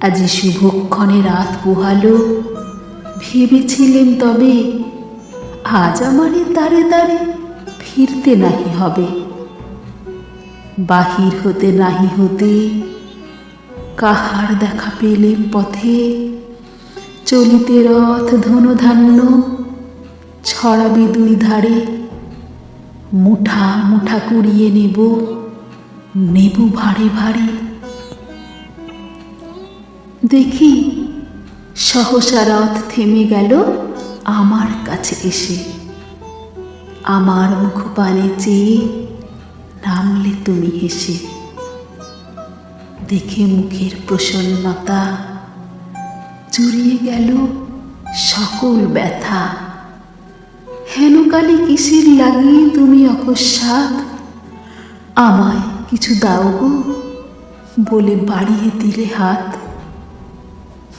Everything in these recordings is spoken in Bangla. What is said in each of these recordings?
আজি শুভক্ষণে রাত পোহালো। ভেবেছিলেন তবে আজ আমারে দাঁড়ে দাঁড়ে ফিরতে নাহি হবে। বাহির হতে নাহি হতে কাহার দেখা পেলেন পথে? চলিতে রথ ধনুধান্য ছড়াবে দুই ধারে। মুঠা মুঠা কুড়িয়ে নেব নেব ভারে ভারে। দেখি সহসা রথ থেমে গেল আমার কাছে এসে। আমার মুখ পানে চেয়ে নামলে তুমি হেসে। দেখে মুখের প্রসন্নতা জুড়িয়ে গেল সকল ব্যথা। হেনকালে কিসের লাগিয়ে তুমি অকস্মাৎ আমায় কিছু দাও গো বলে বাড়িয়ে দিলে হাত?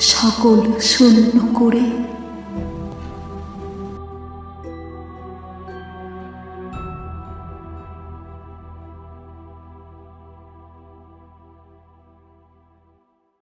সকল শূন্য করে।